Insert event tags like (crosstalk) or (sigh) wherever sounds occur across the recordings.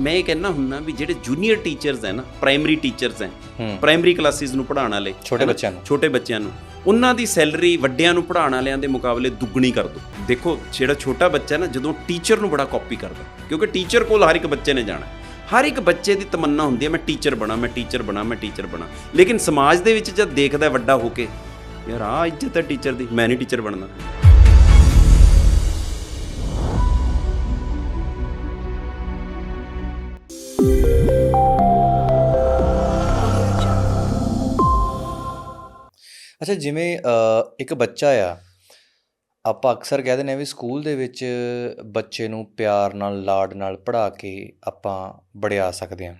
ਮੈਂ ਇਹ ਕਹਿਣਾ ਹੁੰਨਾ ਵੀ ਜਿਹੜੇ ਜੂਨੀਅਰ ਟੀਚਰਸ ਹੈ ਨਾ ਪ੍ਰਾਇਮਰੀ ਟੀਚਰਸ ਹੈ ਪ੍ਰਾਇਮਰੀ ਕਲਾਸਿਸ ਨੂੰ ਪੜ੍ਹਾਉਣ ਵਾਲੇ ਛੋਟੇ? ਬੱਚਿਆਂ ਨੂੰ। ਛੋਟੇ ਬੱਚਿਆਂ ਨੂੰ ਉਹਨਾਂ ਦੀ ਸੈਲਰੀ ਵੱਡਿਆਂ ਨੂੰ ਪੜ੍ਹਾਉਣ ਵਾਲਿਆਂ ਦੇ ਮੁਕਾਬਲੇ ਦੁੱਗਣੀ ਕਰ ਦੋ ਦੇਖੋ ਜਿਹੜਾ ਛੋਟਾ ਬੱਚਾ ਨਾ ਜਦੋਂ ਟੀਚਰ ਨੂੰ ਬੜਾ ਕਾਪੀ ਕਰਦਾ ਕਿਉਂਕਿ ਟੀਚਰ ਕੋਲ ਹਰ ਇੱਕ ਬੱਚੇ ਨੇ ਜਾਣਾ। ਹਰ ਇੱਕ ਬੱਚੇ ਦੀ ਤਮੰਨਾ ਹੁੰਦੀ ਹੈ ਮੈਂ ਟੀਚਰ ਬਣਾ ਮੈਂ ਟੀਚਰ ਬਣਾ ਮੈਂ ਟੀਚਰ ਬਣਾ। ਲੇਕਿਨ ਸਮਾਜ ਦੇ ਵਿੱਚ ਜਦ ਦੇਖਦਾ ਵੱਡਾ ਹੋ ਕੇ ਯਾਰ ਆ ਇੱਜ਼ਤ ਹੈ ਟੀਚਰ ਦੀ ਮੈਂ ਨਹੀਂ ਟੀਚਰ ਬਣਨਾ। ਅੱਛਾ ਜਿਵੇਂ ਅ, ਇੱਕ ਬੱਚਾ ਆ ਆਪਾਂ ਅਕਸਰ ਕਹਿ ਦਿੰਦੇ ਆ ਵੀ ਸਕੂਲ ਦੇ ਵਿੱਚ ਬੱਚੇ ਨੂੰ ਪਿਆਰ ਨਾਲ ਲਾਡ ਨਾਲ ਪੜ੍ਹਾ ਕੇ ਆਪਾਂ ਬੜਿਆ ਸਕਦੇ ਹਾਂ।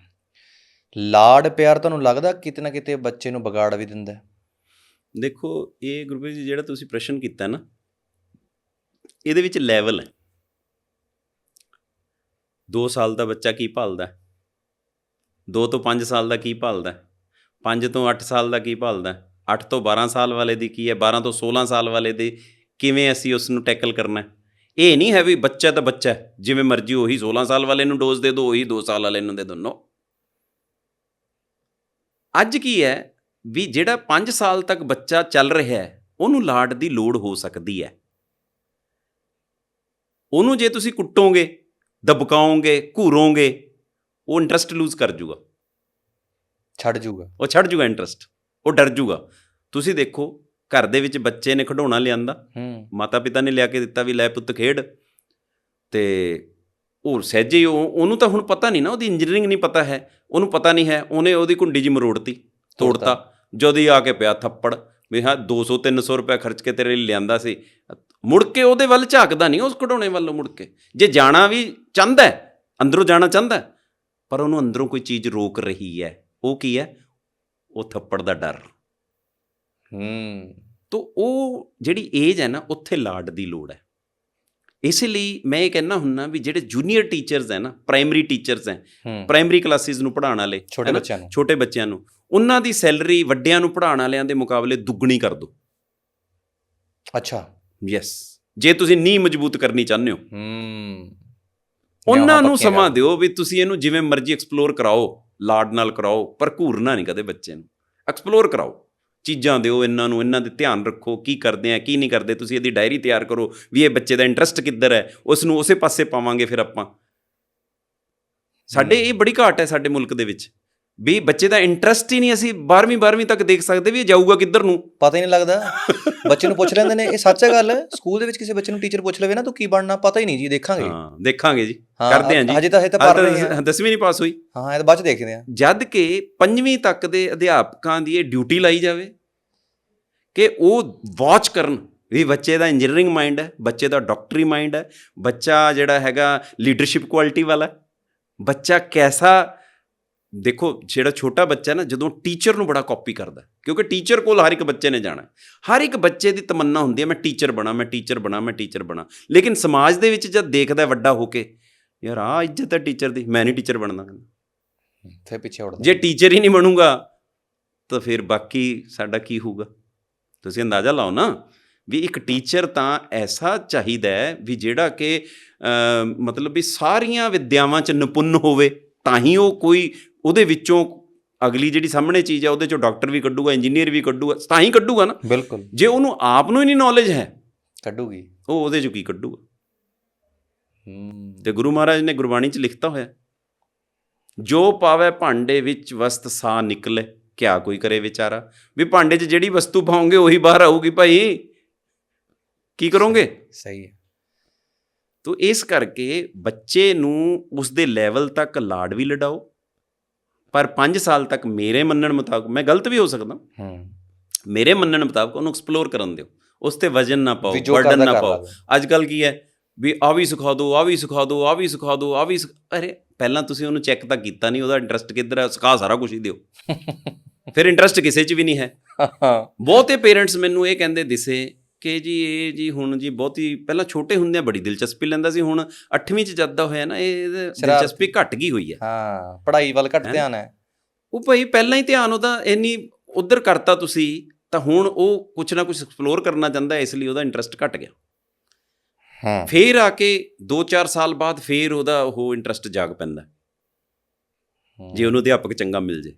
ਲਾਡ ਪਿਆਰ ਤੁਹਾਨੂੰ ਲੱਗਦਾ ਕਿਤੇ ਨਾ ਕਿਤੇ ਬੱਚੇ ਨੂੰ ਵਿਗਾੜ ਵੀ ਦਿੰਦਾ ਹੈ? ਦੇਖੋ ਇਹ ਗੁਰਪ੍ਰੀਤ ਜੀ ਜਿਹੜਾ ਤੁਸੀਂ ਪ੍ਰਸ਼ਨ ਕੀਤਾ ਨਾ ਇਹਦੇ ਵਿੱਚ ਲੈਵਲ ਹੈ। 2 ਸਾਲ ਦਾ ਬੱਚਾ ਕੀ ਭਾਲਦਾ 2 ਤੋਂ 5 ਸਾਲ ਦਾ ਕੀ ਭਾਲਦਾ 5 ਤੋਂ 8 ਸਾਲ ਦਾ ਕੀ ਭਾਲਦਾ 8 ਤੋਂ 12 ਸਾਲ ਵਾਲੇ ਦੀ ਕੀ ਹੈ? 12 ਤੋਂ 16 ਸਾਲ ਵਾਲੇ ਦੀ ਕਿਵੇਂ ਅਸੀਂ ਉਸ ਨੂੰ ਟੈਕਲ ਕਰਨਾ ਹੈ? ਇਹ ਨਹੀਂ ਹੈ ਵੀ ਬੱਚਾ ਤਾਂ ਬੱਚਾ ਜਿਵੇਂ ਮਰਜ਼ੀ ਉਹੀ 16 ਸਾਲ ਵਾਲੇ ਨੂੰ ਡੋਜ਼ ਦੇ ਦਿਓ ਉਹੀ 2 ਸਾਲ ਵਾਲੇ ਨੂੰ ਦੇ ਦਿਓ ਨੋ ਅੱਜ ਕੀ ਹੈ ਵੀ ਜਿਹੜਾ 5 ਸਾਲ ਤੱਕ ਬੱਚਾ ਚੱਲ ਰਿਹਾ ਹੈ ਉਹਨੂੰ ਲਾਡ ਦੀ ਲੋੜ ਹੋ ਸਕਦੀ ਹੈ। ਉਹਨੂੰ ਜੇ ਤੁਸੀਂ ਕੁੱਟੋਗੇ ਦਬਕਾਓਗੇ ਘੂਰੋਗੇ ਉਹ ਇੰਟਰਸਟ ਲੂਜ਼ ਕਰ ਜੂਗਾ। ਛੱਡ ਜੂਗਾ। ਉਹ ਛੱਡ ਜੂਗਾ ਇੰਟਰਸਟ ਉਹ ਡਰ ਜੂਗਾ। ਤੁਸੀਂ ਦੇਖੋ ਘਰ ਦੇ ਵਿੱਚ ਬੱਚੇ ਨੇ ਖਿਡੌਣਾ ਲਿਆਂਦਾ। ਮਾਤਾ ਪਿਤਾ ਨੇ ਲਿਆ ਕੇ ਦਿੱਤਾ ਵੀ ਲੈ ਪੁੱਤ ਖੇਡ। ਤੇ ਉਹ ਸਹਿਜੇ ਉਹ ਉਹਨੂੰ ਤਾਂ ਹੁਣ ਪਤਾ ਨਹੀਂ ਨਾ ਉਹਦੀ ਇੰਜੀਨੀਅਰਿੰਗ ਨਹੀਂ ਪਤਾ ਹੈ। ਉਹਨੂੰ ਪਤਾ ਨਹੀਂ ਹੈ ਉਹਨੇ ਉਹਦੀ ਕੁੰਡੀ ਜੀ ਮਰੋੜਤੀ ਤੋੜਤਾ। ਜਦੋਂ ਹੀ ਆ ਕੇ ਪਿਆ ਥੱਪੜ ਵੀ ਹਾਂ 200 300 ਰੁਪਏ ਖਰਚ ਕੇ ਤੇਰੇ ਲਈ ਲਿਆਂਦਾ ਸੀ। ਮੁੜ ਕੇ ਉਹਦੇ ਵੱਲ ਝਾਕਦਾ ਨਹੀਂ ਉਸ ਖਿਡੌਣੇ ਵੱਲੋਂ ਮੁੜ ਕੇ। ਜੇ ਜਾਣਾ ਵੀ ਚਾਹੁੰਦਾ ਹੈ, ਅੰਦਰੋਂ ਜਾਣਾ ਚਾਹੁੰਦਾ ਹੈ, ਪਰ ਉਹਨੂੰ ਅੰਦਰੋਂ ਕੋਈ ਚੀਜ਼ ਰੋਕ ਰਹੀ ਹੈ। ਉਹ ਕੀ ਹੈ? ਉਹ ਥੱਪੜ ਦਾ ਡਰ। ਹੂੰ। ਤੋ ਉਹ ਜਿਹੜੀ ਏਜ ਹੈ ਨਾ ਉੱਥੇ ਲਾਡ ਦੀ ਲੋੜ ਹੈ। ਇਸ ਲਈ ਮੈਂ ਇਹ ਕਹਿਣਾ ਹੁੰਨਾ ਵੀ ਜਿਹੜੇ ਜੂਨੀਅਰ ਟੀਚਰਸ ਹੈ ਨਾ ਪ੍ਰਾਇਮਰੀ ਟੀਚਰਸ ਹੈ ਪ੍ਰਾਇਮਰੀ ਕਲਾਸਿਸ ਨੂੰ ਪੜ੍ਹਾਉਣ ਵਾਲੇ ਛੋਟੇ? ਬੱਚਿਆਂ ਨੂੰ। ਛੋਟੇ ਬੱਚਿਆਂ ਨੂੰ ਉਹਨਾਂ ਦੀ ਸੈਲਰੀ ਵੱਡਿਆਂ ਨੂੰ ਪੜ੍ਹਾਉਣ ਵਾਲਿਆਂ ਦੇ ਮੁਕਾਬਲੇ ਦੁੱਗਣੀ ਕਰ ਦਿਓ ਅੱਛਾ। ਯੈਸ ਜੇ ਤੁਸੀਂ ਨੀਂਹ ਮਜ਼ਬੂਤ ਕਰਨੀ ਚਾਹੁੰਦੇ ਹੋ। ਹੂੰ। ਉਹਨਾਂ ਨੂੰ ਸਮਾਂ। ਦਿਓ ਵੀ ਤੁਸੀਂ ਇਹਨੂੰ ਜਿਵੇਂ ਮਰਜ਼ੀ ਐਕਸਪਲੋਰ ਕਰਾਓ। ਲਾਡ ਨਾਲ ਕਰਾਓ ਪਰ ਘੂਰਨਾ ਨਹੀਂ ਕਦੇ ਬੱਚੇ ਨੂੰ। ਐਕਸਪਲੋਰ ਕਰਾਓ। ਚੀਜ਼ਾਂ ਦਿਓ ਇਹਨਾਂ ਨੂੰ ਇਹਨਾਂ ਦੇ ਧਿਆਨ ਰੱਖੋ ਕੀ ਕਰਦੇ ਆ ਕੀ ਨਹੀਂ ਕਰਦੇ ਤੁਸੀਂ ਇਹਦੀ ਡਾਇਰੀ ਤਿਆਰ ਕਰੋ ਵੀ ਇਹ ਬੱਚੇ ਦਾ ਇੰਟਰਸਟ ਕਿੱਧਰ ਹੈ ਉਸ ਨੂੰ ਉਸੇ ਪਾਸੇ ਪਾਵਾਂਗੇ ਫਿਰ ਆਪਾਂ। ਸਾਡੇ ਇਹ ਬੜੀ ਘਾਟ ਹੈ ਸਾਡੇ ਮੁਲਕ ਦੇ ਵਿੱਚ। ਵੀ ਬੱਚੇ ਦਾ ਇੰਟਰਸਟ ਹੀ ਨਹੀਂ ਅਸੀਂ 12ਵੀਂ 12ਵੀਂ ਤੱਕ ਦੇਖ ਸਕਦੇ ਵੀ ਇਹ ਜਾਊਗਾ ਕਿੱਧਰ ਨੂੰ। ਪਤਾ ਹੀ ਨਹੀਂ ਲੱਗਦਾ। ਬੱਚੇ ਨੂੰ ਪੁੱਛ ਲੈਂਦੇ ਨੇ ਇਹ ਸੱਚ ਹੈ ਗੱਲ? ਸਕੂਲ ਦੇ ਵਿੱਚ ਕਿਸੇ ਬੱਚੇ ਨੂੰ ਟੀਚਰ ਪੁੱਛ ਲਵੇ ਨਾ ਤੂੰ ਕੀ ਬਣਨਾ ਪਤਾ ਹੀ ਨਹੀਂ ਜੀ ਦੇਖਾਂਗੇ। ਹਾਂ ਦੇਖਾਂਗੇ ਜੀ। ਹਾਂ, ਕਰਦੇ ਹਾਂ ਜੀ। ਹਜੇ ਤਾਂ- ਹਜੇ ਤਾਂ ਪੜ੍ਹ ਰਹੇ ਹਾਂ। 10ਵੀਂ ਨਹੀਂ ਪਾਸ ਹੋਈ। ਹਾਂ ਇਹ ਤਾਂ ਬਾਅਦ ਚ ਦੇਖਦੇ ਆ ਜਦ ਕਿ ਪੰਜਵੀਂ ਤੱਕ ਦੇ ਅਧਿਆਪਕਾਂ ਦੀ ਇਹ ਡਿਊਟੀ ਲਾਈ ਜਾਵੇ ਕਿ ਉਹ ਵਾਚ ਕਰਨ ਵੀ ਬੱਚੇ ਦਾ ਇੰਜੀਨੀਅਰਿੰਗ ਮਾਈਂਡ ਹੈ ਬੱਚੇ ਦਾ ਡਾਕਟਰੀ ਮਾਈਂਡ ਹੈ ਬੱਚਾ ਜਿਹੜਾ ਹੈਗਾ ਲੀਡਰਸ਼ਿਪ ਕੁਆਲਿਟੀ ਵਾਲਾ ਹੈ। ਬੱਚਾ ਕੈਸਾ ਦੇਖੋ ਜਿਹੜਾ ਛੋਟਾ ਬੱਚਾ ਨਾ ਜਦੋਂ ਟੀਚਰ ਨੂੰ ਬੜਾ ਕਾਪੀ ਕਰਦਾ ਕਿਉਂਕਿ ਟੀਚਰ ਕੋਲ ਹਰ ਇੱਕ ਬੱਚੇ ਨੇ ਜਾਣਾ। ਹਰ ਇੱਕ ਬੱਚੇ ਦੀ ਤਮੰਨਾ ਹੁੰਦੀ ਹੈ ਮੈਂ ਟੀਚਰ ਬਣਾ ਮੈਂ ਟੀਚਰ ਬਣਾ ਮੈਂ ਟੀਚਰ ਬਣਾ। ਲੇਕਿਨ ਸਮਾਜ ਦੇ ਵਿੱਚ ਜਦ ਦੇਖਦਾ ਵੱਡਾ ਹੋ ਕੇ ਯਾਰ ਆ ਇੱਜ਼ਤ ਹੈ ਟੀਚਰ ਦੀ ਮੈਂ ਨਹੀਂ ਟੀਚਰ ਬਣਨਾ। ਫਿਰ ਪਿੱਛੇ ਉੜਦਾ। ਜੇ ਟੀਚਰ ਹੀ ਨਹੀਂ ਬਣੂਗਾ ਤਾਂ ਫਿਰ ਬਾਕੀ ਸਾਡਾ ਕੀ ਹੋਊਗਾ? ਤੁਸੀਂ ਅੰਦਾਜ਼ਾ ਲਾਓ ਨਾ ਵੀ ਇੱਕ ਟੀਚਰ ਤਾਂ ਐਸਾ ਚਾਹੀਦਾ ਹੈ ਵੀ ਜਿਹੜਾ ਕਿ ਮਤਲਬ ਵੀ ਸਾਰੀਆਂ ਵਿਦਿਆਵਾਂ 'ਚ ਨਿਪੁੰਨ ਹੋਵੇ ਤਾਂ ਹੀ ਉਹ ਕੋਈ ਉਹਦੇ ਵਿੱਚੋਂ ਅਗਲੀ ਜਿਹੜੀ ਸਾਹਮਣੇ ਚੀਜ਼ ਹੈ ਉਹਦੇ 'ਚੋਂ ਡਾਕਟਰ ਵੀ ਕੱਢੂਗਾ ਇੰਜੀਨੀਅਰ ਵੀ ਕੱਢੂਗਾ ਤਾਂ ਹੀ ਕੱਢੂਗਾ ਨਾ। ਬਿਲਕੁਲ। ਜੇ ਉਹਨੂੰ ਆਪ ਨੂੰ ਹੀ ਨਹੀਂ ਨੌਲੇਜ ਹੈ ਕੱਢੂਗੀ। ਉਹ ਉਹਦੇ 'ਚੋਂ ਕੀ ਕੱਢੂਗਾ? ਤੇ ਗੁਰੂ ਮਹਾਰਾਜ ਨੇ ਗੁਰਬਾਣੀ 'ਚ ਲਿਖਤਾ ਹੋਇਆ ਜੋ ਪਾਵੇ ਭਾਂਡੇ ਵਿੱਚ ਵਸਤ ਸਾ ਨਿਕਲੇ ਕਿਆ ਕੋਈ ਕਰੇ ਵਿਚਾਰਾ। ਵੀ ਭਾਂਡੇ 'ਚ ਜਿਹੜੀ ਵਸਤੂ ਪਾਉਂਗੇ ਉਹੀ ਬਾਹਰ ਆਊਗੀ ਭਾਈ। ਕੀ ਕਰੋਗੇ? ਸਹੀ ਹੈ। ਤੋ ਇਸ ਕਰਕੇ ਬੱਚੇ ਨੂੰ ਉਸ ਦੇ ਲੈਵਲ ਤੱਕ ਲਾਡ ਵੀ ਲਡਾਓ ਪਰ 5 ਸਾਲ ਤੱਕ ਮੇਰੇ ਮੰਨਣ ਮੁਤਾਬਕ ਮੈਂ ਗਲਤ ਵੀ ਹੋ ਸਕਦਾ। ਹੂੰ। ਮੇਰੇ ਮੰਨਣ ਮੁਤਾਬਕ ਉਹਨੂੰ ਐਕਸਪਲੋਰ ਕਰਨ ਦਿਓ। ਉਸ ਤੇ ਵਜਨ ਨਾ ਪਾਓ ਬਰਡਨ ਨਾ ਪਾਓ। ਅੱਜ ਕੱਲ ਕੀ ਹੈ ਵੀ ਆ ਵੀ ਸਿਖਾ ਦਿਓ ਆ ਵੀ ਸਿਖਾ ਦਿਓ ਆ ਵੀ ਸਿਖਾ ਦਿਓ ਆ ਵੀ ਅਰੇ ਪਹਿਲਾਂ ਤੁਸੀਂ ਉਹਨੂੰ ਚੈੱਕ ਤਾਂ ਕੀਤਾ ਨਹੀਂ ਉਹਦਾ ਇੰਟਰਸਟ ਕਿੱਧਰ ਹੈ ਸਿਖਾ ਸਾਰਾ ਕੁਝ ਹੀ ਦਿਓ। (laughs) ਫਿਰ ਇੰਟਰਸਟ ਕਿਸੇ 'ਚ ਵੀ ਨਹੀਂ ਹਾਂ। ਬਹੁਤੇ ਪੇਰੈਂਟਸ ਮੈਨੂੰ ਇਹ ਕਹਿੰਦੇ ਦਿਸੇ ਕਿ ਜੀ ਇਹ ਜੀ ਹੁਣ ਜੀ ਬਹੁਤੀ ਪਹਿਲਾਂ ਛੋਟੇ ਹੁੰਦਿਆਂ ਬੜੀ ਦਿਲਚਸਪੀ ਲੈਂਦਾ ਸੀ ਹੁਣ 8ਵੀਂ 'ਚ ਜਦ ਦਾ ਹੋਇਆ ਨਾ ਇਹ। ਦਿਲਚਸਪੀ ਘਟ ਗਈ ਹੋਈ ਹੈ। ਹਾਂ ਪੜ੍ਹਾਈ ਵੱਲ ਘੱਟ? ਧਿਆਨ ਹੈ। ਉਹ ਭਾਈ ਪਹਿਲਾਂ ਹੀ ਧਿਆਨ ਉਹਦਾ ਇੰਨੀ ਉਧਰ ਕਰਤਾ ਤੁਸੀਂ ਤਾਂ ਹੁਣ ਉਹ ਕੁਛ ਨਾ ਕੁਛ ਐਕਸਪਲੋਰ ਕਰਨਾ ਚਾਹੁੰਦਾ ਇਸ ਲਈ ਉਹਦਾ ਇੰਟਰਸਟ ਘਟ ਗਿਆ। ਹਾਂ। ਫੇਰ ਆ ਕੇ 2-4 ਸਾਲ ਬਾਅਦ ਫੇਰ ਉਹਦਾ ਉਹ ਇੰਟਰਸਟ ਜਾਗ ਪੈਂਦਾ। ਜੇ ਉਹਨੂੰ ਅਧਿਆਪਕ ਚੰਗਾ ਮਿਲ ਜੇ।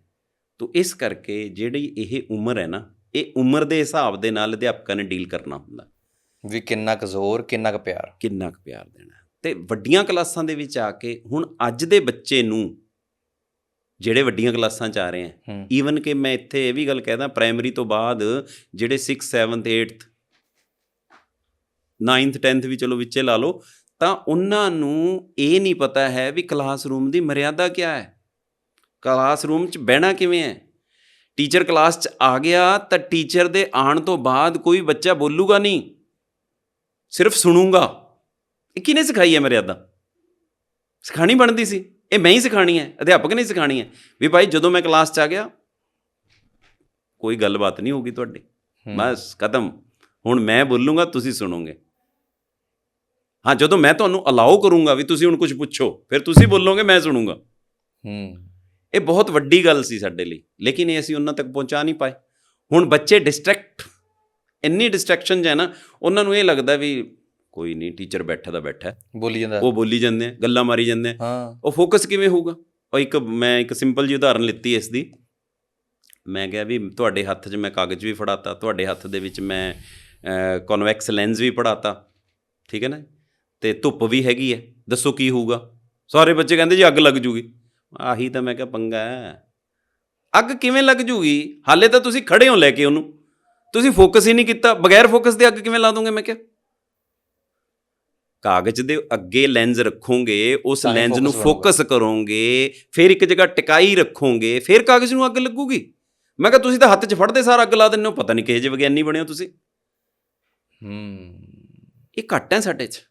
ਤਾਂ ਇਸ ਕਰਕੇ ਜਿਹੜੀ ਇਹ ਉਮਰ ਹੈ ਨਾ ਇਹ ਉਮਰ ਦੇ ਹਿਸਾਬ ਦੇ ਨਾਲ ਅਧਿਆਪਕਾਂ ਨੇ ਡੀਲ ਕਰਨਾ ਹੁੰਦਾ। ਵੀ ਕਿੰਨਾ ਕੁ ਜ਼ੋਰ ਕਿੰਨਾ ਕੁ ਪਿਆਰ। ਕਿੰਨਾ ਕੁ ਪਿਆਰ ਦੇਣਾ। ਤੇ ਵੱਡੀਆਂ ਕਲਾਸਾਂ ਦੇ ਵਿੱਚ ਆ ਕੇ ਹੁਣ ਅੱਜ ਦੇ ਬੱਚੇ ਨੂੰ ਜਿਹੜੇ ਵੱਡੀਆਂ ਕਲਾਸਾਂ 'ਚ ਆ ਰਹੇ ਆ ਈਵਨ ਕਿ ਮੈਂ ਇੱਥੇ ਇਹ ਵੀ ਗੱਲ ਕਹਿਦਾ ਪ੍ਰਾਇਮਰੀ ਤੋਂ ਬਾਅਦ ਜਿਹੜੇ 6 7th 8th 9th 10th ਵੀ ਚਲੋ ਵਿੱਚੇ ਲਾ ਲਓ ਤਾਂ ਉਹਨਾਂ ਨੂੰ ਇਹ ਨਹੀਂ ਪਤਾ ਹੈ ਵੀ ਕਲਾਸਰੂਮ ਦੀ ਮਰਿਆਦਾ ਕੀ ਹੈ। ਕਲਾਸਰੂਮ 'ਚ ਬਹਿਣਾ ਕਿਵੇਂ ਹੈ? ਟੀਚਰ ਕਲਾਸ 'ਚ ਆ ਗਿਆ ਤਾਂ ਟੀਚਰ ਦੇ ਆਉਣ ਤੋਂ ਬਾਅਦ ਕੋਈ ਬੱਚਾ ਬੋਲੂਗਾ ਨਹੀਂ। ਸਿਰਫ ਸੁਣੂਗਾ। ਇਹ ਕਿਹਨੇ ਸਿਖਾਈ ਹੈ ਮਰਿਆਦਾ ਸਿਖਾਣੀ ਬਣਦੀ ਸੀ। ਇਹ ਮੈਂ ਹੀ ਸਿਖਾਣੀ ਹੈ। ਅਧਿਆਪਕ ਨੇ ਸਿਖਾਣੀ ਹੈ। ਵੀ ਭਾਈ ਜਦੋਂ ਮੈਂ ਕਲਾਸ 'ਚ ਆ ਗਿਆ ਕੋਈ ਗੱਲਬਾਤ ਨਹੀਂ ਹੋਊਗੀ ਤੁਹਾਡੀ। ਬਸ ਖਤਮ। ਹੁਣ ਮੈਂ ਬੋਲੂੰਗਾ ਤੁਸੀਂ ਸੁਣੋਗੇ। ਹਾਂ ਜਦੋਂ ਮੈਂ ਤੁਹਾਨੂੰ ਅਲਾਉ ਕਰੂੰਗਾ ਵੀ ਤੁਸੀਂ ਹੁਣ ਕੁਝ ਪੁੱਛੋ ਫਿਰ ਤੁਸੀਂ ਬੋਲੋਗੇ ਮੈਂ ਸੁਣੂੰਗਾ। ਹੂੰ। ਇਹ ਬਹੁਤ ਵੱਡੀ ਗੱਲ ਸੀ ਸਾਡੇ ਲਈ ਲੇਕਿਨ ਇਹ ਅਸੀਂ ਉਹਨਾਂ ਤੱਕ ਪਹੁੰਚਾ ਨਹੀਂ ਪਾਏ। ਹੁਣ ਬੱਚੇ ਡਿਸਟਰੈਕਟ ਇੰਨੀ ਡਿਸਟਰੈਕਸ਼ਨ ਹੈ ਨਾ ਉਹਨਾਂ ਨੂੰ ਇਹ ਲੱਗਦਾ ਵੀ ਕੋਈ ਨਹੀਂ ਟੀਚਰ ਬੈਠਾ ਦਾ ਬੈਠਾ। ਬੋਲੀ ਜਾਂਦਾ। ਉਹ ਬੋਲੀ ਜਾਂਦੇ ਆ ਗੱਲਾਂ ਮਾਰੀ ਜਾਂਦੇ ਆ। ਹਾਂ। ਉਹ ਫੋਕਸ ਕਿਵੇਂ ਹੋਊਗਾ? ਉਹ ਇੱਕ ਮੈਂ ਇੱਕ ਸਿੰਪਲ ਜਿਹੀ ਉਦਾਹਰਨ ਲਿੱਤੀ ਇਸ ਦੀ। ਮੈਂ ਕਿਹਾ ਵੀ ਤੁਹਾਡੇ ਹੱਥ 'ਚ ਮੈਂ ਕਾਗਜ਼ ਵੀ ਫੜਾਤਾ ਤੁਹਾਡੇ ਹੱਥ ਦੇ ਵਿੱਚ ਮੈਂ ਕਨਵੈਕਸ ਲੈਂਸ ਵੀ ਫੜਾਤਾ ਠੀਕ ਹੈ ਨਾ? ਤੇ ਧੁੱਪ ਵੀ ਹੈਗੀ ਹੈ ਦੱਸੋ ਕੀ ਹੋਊਗਾ? ਸਾਰੇ ਬੱਚੇ ਕਹਿੰਦੇ ਜੀ ਅੱਗ ਲੱਗ ਜੂਗੀ। ਆਹੀ ਤਾਂ ਮੈਂ ਕਿਹਾ ਪੰਗਾ ਹੈ। ਅੱਗ ਕਿਵੇਂ ਲੱਗ ਜੂਗੀ? ਹਾਲੇ ਤਾਂ ਤੁਸੀਂ ਖੜੇ ਹੋ ਲੈ ਕੇ ਉਹਨੂੰ। ਤੁਸੀਂ ਫੋਕਸ ਹੀ ਨਹੀਂ ਕੀਤਾ। ਬਗੈਰ ਫੋਕਸ ਦੇ ਅੱਗ ਕਿਵੇਂ ਲਾ ਦੋਗੇ ਮੈਂ ਕਿਹਾ? ਕਾਗਜ਼ ਦੇ ਅੱਗੇ ਲੈਂਸ ਰੱਖੋਗੇ ਉਸ ਲੈਂਸ ਨੂੰ। ਫੋਕਸ ਕਰੋਗੇ ਫਿਰ ਇੱਕ ਜਗ੍ਹਾ ਟਿਕਾਈ ਰੱਖੋਗੇ ਫਿਰ ਕਾਗਜ਼ ਨੂੰ ਅੱਗ ਲੱਗੂਗੀ। ਮੈਂ ਕਿਹਾ ਤੁਸੀਂ ਤਾਂ ਹੱਥ 'ਚ ਫੜਦੇ ਸਾਰ ਅੱਗ ਲਾ ਦਿੰਦੇ ਹੋ। ਪਤਾ ਨਹੀਂ ਕਿਹੇ ਜਿਹੇ ਵਿਗਿਆਨੀ ਬਣੇ ਹੋ ਤੁਸੀਂ। ਹੂੰ। ਇਹ ਘੱਟ ਹੈ ਸਾਡੇ 'ਚ।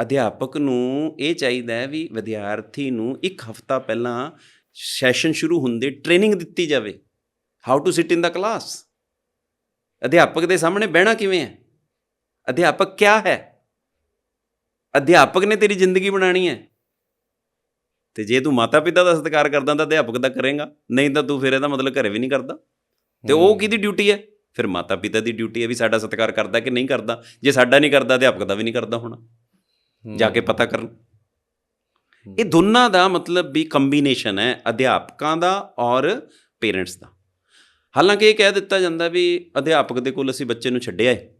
ਅਧਿਆਪਕ ਨੂੰ ਇਹ ਚਾਹੀਦਾ ਹੈ ਵੀ ਵਿਦਿਆਰਥੀ ਨੂੰ ਇੱਕ ਹਫਤਾ ਪਹਿਲਾਂ ਸੈਸ਼ਨ ਸ਼ੁਰੂ ਹੁੰਦੇ ਟ੍ਰੇਨਿੰਗ ਦਿੱਤੀ ਜਾਵੇ। How to sit in the class ਅਧਿਆਪਕ ਦੇ ਸਾਹਮਣੇ ਬਹਿਣਾ ਕਿਵੇਂ ਹੈ? ਅਧਿਆਪਕ ਕਿਆ ਹੈ? ਅਧਿਆਪਕ ਨੇ ਤੇਰੀ ਜ਼ਿੰਦਗੀ ਬਣਾਣੀ ਹੈ। ਤੇ ਜੇ ਤੂੰ ਮਾਤਾ ਪਿਤਾ ਦਾ ਸਤਿਕਾਰ ਕਰਦਾ ਤਾਂ ਅਧਿਆਪਕ ਦਾ ਕਰੇਗਾ। ਨਹੀਂ ਤਾਂ ਤੂੰ ਫਿਰ ਇਹਦਾ ਮਤਲਬ ਘਰੇ ਵੀ ਨਹੀਂ ਕਰਦਾ। ਤੇ ਉਹ। ਕਿਹਦੀ ਡਿਊਟੀ ਹੈ? ਫਿਰ ਮਾਤਾ ਪਿਤਾ ਦੀ ਡਿਊਟੀ ਹੈ ਵੀ ਸਾਡਾ ਸਤਿਕਾਰ ਕਰਦਾ ਕਿ ਨਹੀਂ ਕਰਦਾ? ਜੇ ਸਾਡਾ ਨਹੀਂ ਕਰਦਾ ਅਧਿਆਪਕ ਦਾ ਵੀ ਨਹੀਂ ਕਰਦਾ ਹੋਣਾ। ਜਾ ਕੇ ਪਤਾ ਕਰਨ ਇਹ ਦੋਨਾਂ ਦਾ ਮਤਲਬ ਵੀ ਕੰਬੀਨੇਸ਼ਨ ਹੈ ਅਧਿਆਪਕਾਂ ਦਾ ਔਰ ਪੇਰੈਂਟਸ ਦਾ। ਹਾਲਾਂਕਿ ਇਹ ਕਹਿ ਦਿੱਤਾ ਜਾਂਦਾ ਵੀ ਅਧਿਆਪਕ ਦੇ ਕੋਲ ਅਸੀਂ ਬੱਚੇ ਨੂੰ ਛੱਡਿਆ ਹੈ।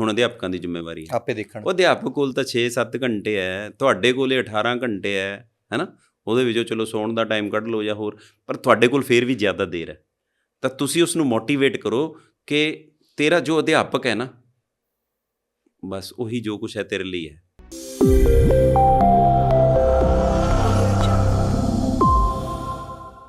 ਹੁਣ ਅਧਿਆਪਕਾਂ ਦੀ ਜ਼ਿੰਮੇਵਾਰੀ ਹੈ। ਆਪੇ ਦੇਖਣ। ਉਹ ਅਧਿਆਪਕ ਕੋਲ ਤਾਂ 6-7 ਘੰਟੇ ਹੈ ਤੁਹਾਡੇ ਕੋਲੇ 18 ਘੰਟੇ ਹੈ ਹੈਨਾ? ਉਹਦੇ ਵਿੱਚੋਂ ਚਲੋ ਸੌਣ ਦਾ ਟਾਈਮ ਕੱਢ ਲਓ ਜਾਂ ਹੋਰ ਪਰ ਤੁਹਾਡੇ ਕੋਲ ਫੇਰ ਵੀ ਜ਼ਿਆਦਾ ਦੇਰ ਹੈ। ਤਾਂ ਤੁਸੀਂ ਉਸ ਨੂੰ ਮੋਟੀਵੇਟ ਕਰੋ ਕਿ ਤੇਰਾ ਜੋ ਅਧਿਆਪਕ ਹੈ ਨਾ ਬਸ ਉਹੀ ਜੋ ਕੁਝ ਹੈ ਤੇਰੇ ਲਈ ਹੈ। Música